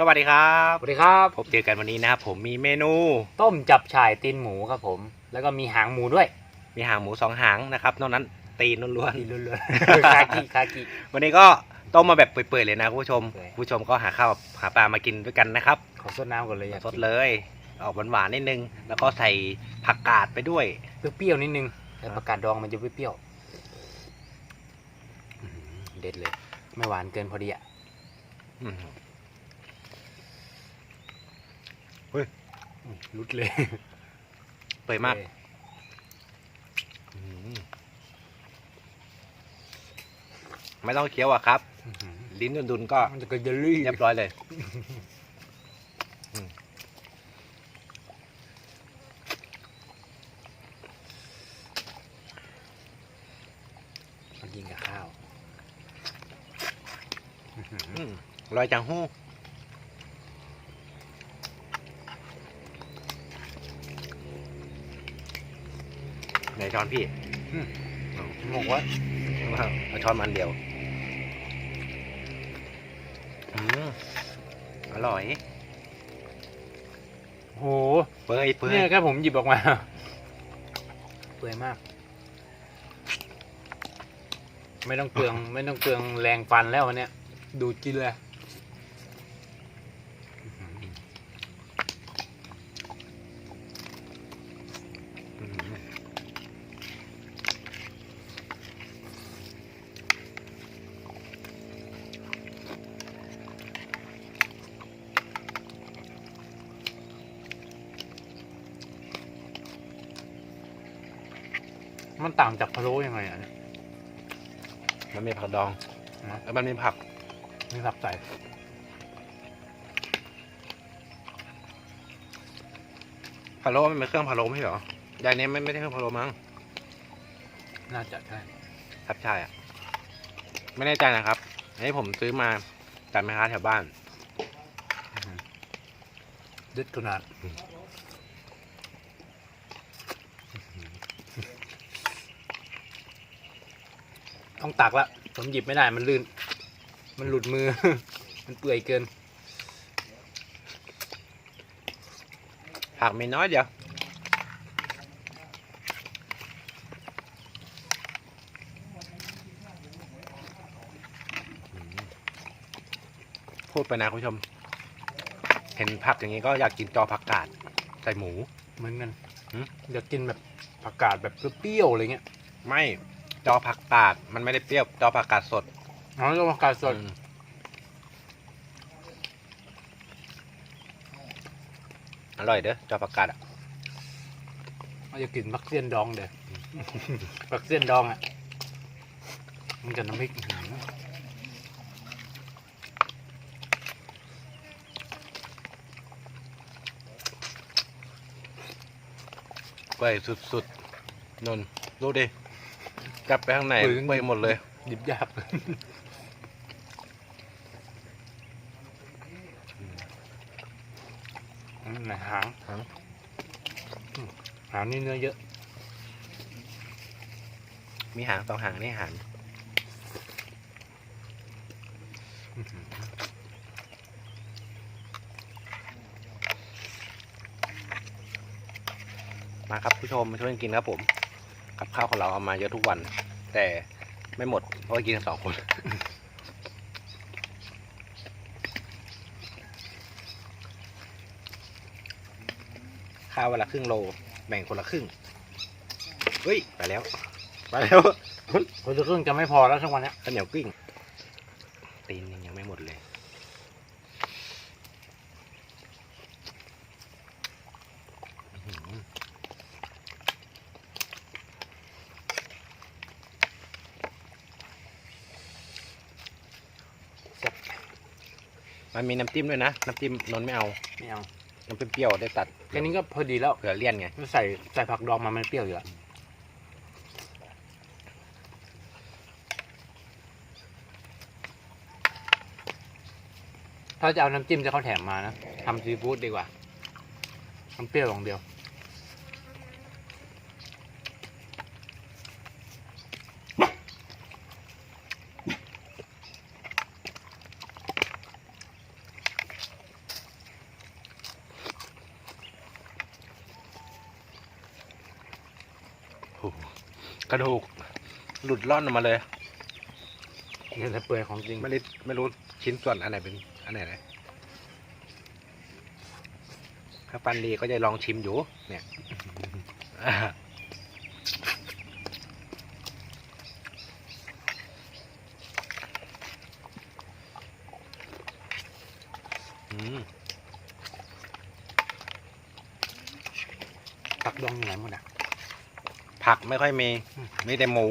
สวัสดีครับ สวัสดีครับ พบเจอกันวันนี้นะครับผมมีเมนู ต้มจับฉ่ายตีนหมูครับผม แล้วก็มีหางหมูด้วย มีหางหมูสองหางนะครับ นอกนั้นตีนล้วนตีล้วนๆคากิคากิๆวันนี้ก็ต้มมาแบบเปื่อยๆเลยนะคุณผู้ชมเปื่อยคุณผู้ชมก็หาข้าวหาปลามากินด้วยกันนะครับ ขอสดน้ำก่อนเลยอยากสดเลย ออกหวานๆนิดนึง แล้วก็ใส่ผักกาดไปด้วย เปรี้ยวๆนิดนึงแต่ประกาศดองมันจะเปรี้ยวๆอื้อหือเด็ดเลย ไม่หวานเกินพอดีอะ อืม อุ้ย รุดเลยเปื่อยมากอืมไม่ต้องเคี้ยวอะครับอื้อหือลิ้นดุนๆก็มันจะกระเยลลี่เรียบร้อยเลยมันกินกับข้าวอื้อหืออืมอร่อยจังหู้ ช้อนพี่งงว่าเอาช้อนมันเดียวอืมอร่อยโหเปื่อยเปื่อยเนี่ยแค่ผมหยิบออกมา เปื่อยมาก ไม่ต้องเปลือง ไม่ต้องเปลืองแรงฟันแล้ววันเนี้ยดูดกินเลย มันต่างจากพะโล้ยังไงอะเนี่ย มันมีผักดองนะ แล้วมันมีผักไม่สับใส่พะโล้มันเป็นเครื่องพะโล้ไม่ใช่เหรออย่างนี้ไม่ไม่ใช่เครื่องพะโล้มั้งน่าจะใช่ทับชายอะ ไม่แน่ใจนะครับอันนี้ผมซื้อมาจากแม่ค้าแถวบ้าน ดึดขนาด ต้องตักละผมหยิบไม่ได้มันลื่น มันหลุดมือ มันเปื่อยเกิน ผักมีน้อยเดียวพูดไปนะคุณผู้ชม เห็นผักอย่างนี้ก็อยากกินจอผักกาดใส่หมู เหมือนกันหืมอยากกินแบบผักกาดแบบเปรี้ยวๆอะไรเงี้ย ไม่ จอผักกาด มันไม่ได้เปรี้ยว จอผักกาดสดอ๋อแล้วผักกาดสดอืมอร่อยเด้อ จอผักกาดอะเราจะกินผักเสี้ยนดองเด้อผักเสี้ยนดองอะ มันกับน้ำพริกอื้อหือเปื่อยสุดๆนนดูดิ กลับไปข้างในเปื่อยหมดเลย หยิบยากอืมไหนหางหางอืมหางนี่เนื้อเยอะ มีหางสองหางนี่หางมาครับผู้ชมมาช่วยกันกินครับผมกับ ข้าวของเราเอามาเยอะทุกวัน แต่ไม่หมด เพราะว่ากินกันสองคน ข้าววันละครึ่งโล แบ่งคนละครึ่ง เฮ้ย ไปแล้ว ไปแล้วคนจะครึ่งจะไม่พอแล้วทั้งวันเนี้ยข้าวเหนียวกลิ้งตีนยังไม่หมดเลย อื้อหือ มันมีน้ำจิ้มด้วยนะ น้ำจิ้มนนท์ไม่เอา ไม่เอาน้ำเปรี้ยวๆได้ตัดแค่นี้ก็พอดีแล้วเผื่อเลี่ยนไง ใส่ใส่ผักดองมามันเปรี้ยวอยู่แล้วถ้าจะเอาน้ำจิ้มจะเขาแถมมานะทำซีฟู้ดดีกว่าน้ำเปรี้ยวอย่างเดียว กระดูกหลุดล่อนออกมาเลย เนื้อเปื่อยของจริงไม่ได้ไม่รู้ชิ้นส่วนอันไหนเป็นอันไหนเลยถ้าฟันดีก็จะลองชิมอยู่ เนี่ยอืมตักดองอยู่ไหนหมดอะ ผักไม่ค่อยมี มีแต่หมู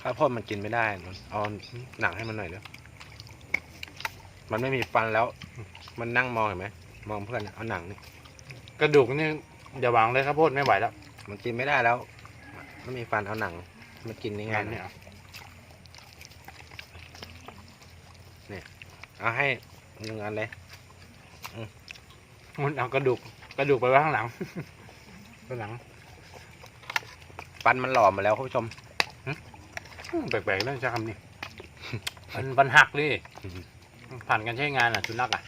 ข้าวโพดมันกินไม่ได้มันเอาหนังให้มันหน่อยเดี๋ยวมันไม่มีฟันแล้ว มันนั่งมองเห็นไหม มองเพื่อนเอาหนังนี่กระดูกนี่อย่าวางเลยครับโพดไม่ไหวแล้วมันกินไม่ได้แล้วไม่มีฟันเอาหนังมันกินยังไงงานเนี่เนี่ยยเอาให้หนึ่งอันเลยมันเอากระดูกกระดูกไปไว้ข้างหลัง ข้างหลังฟันมันหล่อมาแล้วคุณผู้ชม อืมแปลกๆเรื่องใช้คำนี้ มันปันหักนี่ผ่านการใช้งานอะสุนัขอะ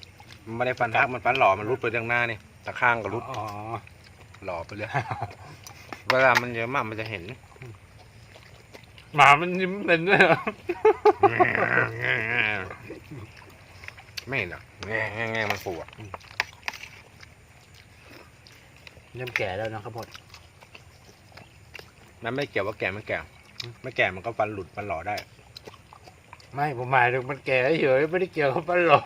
มันไม่ได้ฟันหักมันฟันหล่อมันรุดไปทางหน้านี่ตะข้างก็รุดอ๋อหล่อไปเลยเวลามันเยอะมากมันจะเห็นหมามันยิ้มเป็นด้วยเหรอไม่เห็นหรอกแง่แง่แง่มันปวดเริ่มแก่แล้วนะครับโพดมันไม่เกี่ยวว่าแก่ไม่แก่ ไม่แก่มันก็ฟันหลุดฟันหล่อได้ ไม่ผมหมายถึงมันแก่เฉยไม่ได้เกี่ยวกับปันหลอ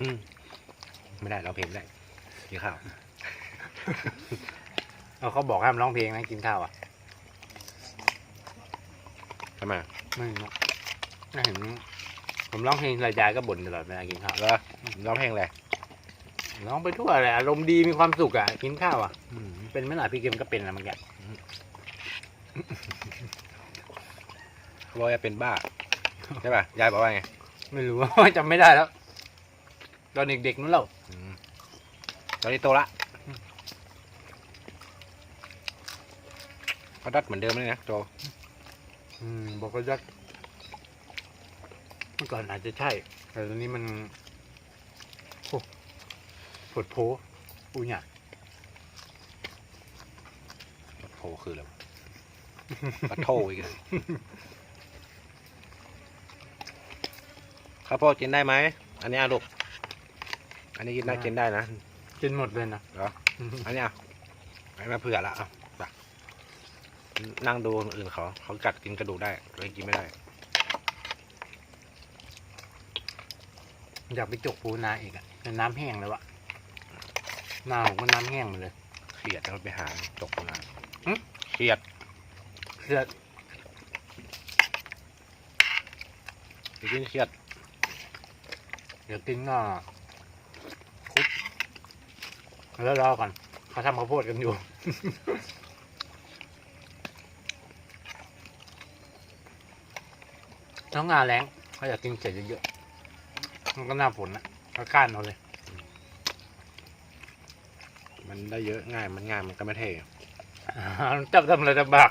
อืม ไม่ได้เราเพลงไม่ได้กินข้าว เอาเขาบอกห้ามร้องเพลงนะกินข้าวอะทำไมไม่รู้น่าเห็นผมร้องเพลงรายายก็บ่นตลอดเวลากินข้าวแล้วร้องเพลงอะไรร้องไปทั่วเลยอารมณ์ดีมีความสุขอะกินข้าวอะเป็นไม่หลายพี่เกมก็เป็นนะเมื่อกี้เขาบอกจะเป็นบ้าใช่ป่ะยายบอกว่าไง ไม่รู้จำไม่ได้แล้ว ตอนเด็กๆนู้นเราอืม ตอนนี้โตละเขาดัดเหมือนเดิมเลยนะโตอืมบอกก็ยักเมื่อก่อนอาจจะใช่ แต่ตอนนี้มันโอ้ปวดโผอุ้ยเนี่ยปัดโทคืออะไรวะปัดโทอีกแล้วข้าวโพดกินได้ไหม อันนี้อะลูก อันนี้กินได้กินได้นะ กินหมดเลยนะเหรออันนี้อะไอ้มาเผื่อละอะไปนั่งดูคนอื่นเขา เขากัดกินกระดูกได้ตัวเองกินไม่ได้ อยากไปจกปูนาอีกอะแต่น้ำแห้งแล้วอะนาผมก็น้ำแห้งหมดเลยเครียดแล้วไปหาจกมาหึ เครียดเครียดไปกินเครียด เดี๋ยวกินก็คุด แล้วรอก่อนเขาทำข้าวโพดกันอยู่ ท้องงานแรงเขาอยากกินเศษเยอะๆมันก็หน้าฝนนะก็ก้านเอาเลย มันได้เยอะง่าย มันง่ายมันก็ไม่เท่จับทำอะไรลำบาก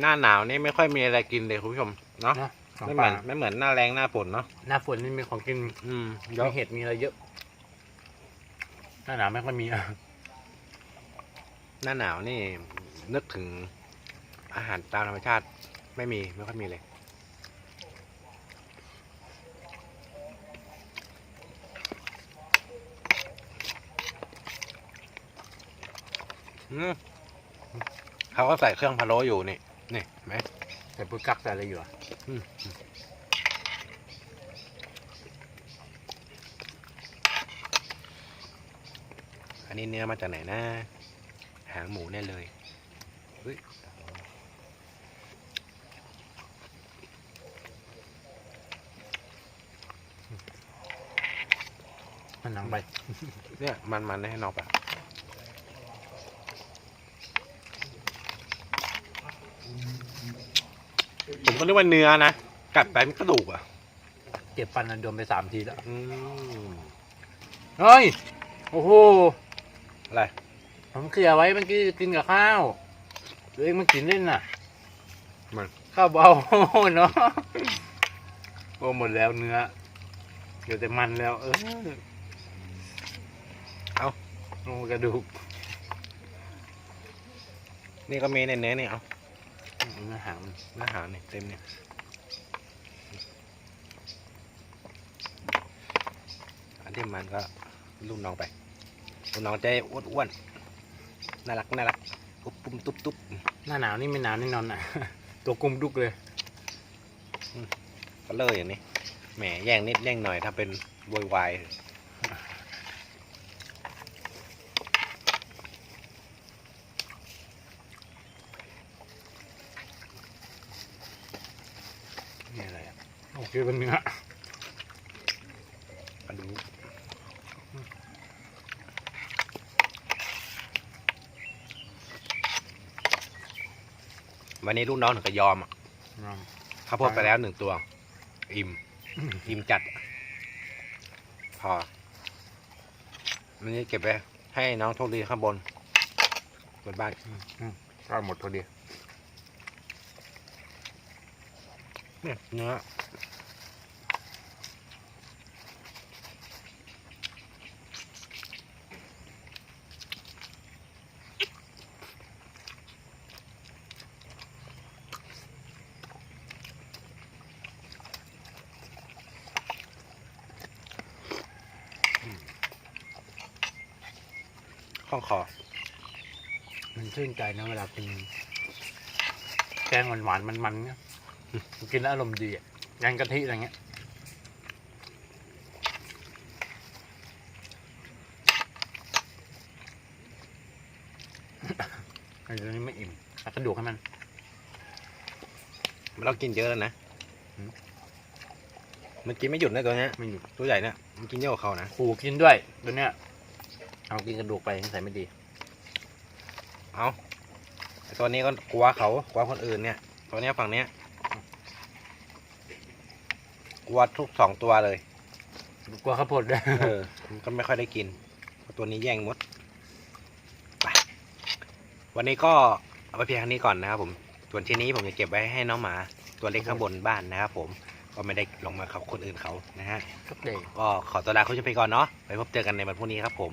หน้าหนาวนี่ไม่ค่อยมีอะไรกินเลยคุณผู้ชม เนาะนะของไม่เหมืป่าอนไม่เหมือนหน้าแรงหน้าฝนเนาะหน้าฝนนี่มีของกินอืมเยมีอะเห็ดมีอะไรเยอะหน้าหนาวไม่ค่อยมีอะหน้าหนาวนี่ นึกถึงอาหารตามธรรมชาติ ไม่มีไม่ค่อยมีเลย อืมเขาก็ใส่เครื่องพะโล้อยู่นี่ นี่เห็นไหม แต่ปุกกักแต่อะไรอยู่อะอืมอันนี้เนื้อมาจากไหนนะหางหมูแน่เลยเฮ้ยมันหนังไป เนี่ยมันมันๆให้นอกปะ ผม ก็นึกว่าเนื้อนะกัดไปมันกระดูกอะเก็บฟันอันดมไปสามทีแล้ว อืมเฮ้ย โอ้โห อะไรผมเคลียร์ไว้เมื่อกี้กินกับข้าวตัวเองมันกินเล่นน่ะ มันข้าวเบาเนาะโอ้หมดแล้วเนื้อเดี๋ยวแต่มันแล้ว เออเอาโอ้กระดูก นี่ก็มีในเนื้อนี่เอา เนื้อหางมันเนื้อหาเนี่ยเต็มเนี่ยอันที่มันก็ลูกน้องไปลูกน้องจะอ้วนๆน่ารักน่ารักปุ๊บปุ๊บตุ๊บตุ๊บหน้าหนาวนี่ไม่หนาวแน่นอนน่ะ ตัวกลมดุกเลยก็เลยอย่างนี้แหมแย่งนิดแย่งหน่อยถ้าเป็นโวยวาย นี่อะไร อะโอเคเป็นเนื้อกระดูกวันนี้ลูกน้องถึงก็ยอมอะอืมข้าวโพดไปแล้วหนึ่งตัว อิ่ม อิ่มจัด พอวันนี้เก็บไปให้น้องโชคดีข้างบนบนบ้านก็หมดพอดีเนี่ยเนื้อ ข้องคอมันชื่นใจนะเวลากินแกงหวานๆมันๆเนี่ยกินแล้วอารมณ์ดีอะแกงกะทิอะไรเงี้ยไอ้ตัวนี้ไม่อิ่มเอากระดูกให้มันเรากินเยอะแล้วนะอืมมันกินไม่หยุดนะตัวเนี้ยไม่อยู่ตัวใหญ่เนี่ยมันกินเยอะกว่าเขานะขู่กินด้วยตัวเนี้ย เอากินกระดูกไปใส่ไม่ดี เอาไอ้ตัวนี้ก็กลัวเขากลัวคนอื่นเนี่ย ตัวเนี้ยฝั่งเนี้ยกลัวทุกสองตัวเลย กลัวข้าวโพดด้วยเออมันก็ไม่ค่อยได้กินเพราะตัวนี้แย่งหมดไปวันนี้ก็เอาไปเพียงเท่านี้ก่อนนะครับผมส่วนที่นี้ผมจะเก็บไว้ให้น้องหมา ตัวเล็กข้างบนบ้านนะครับผมก็ไม่ได้ลงมาเขาคนอื่นเขานะฮะทุกเด็กก็ขอตัวลาคุณผู้ชมไปก่อนเนาะไว้พบเจอกันในวันพรุ่งนี้ครับผม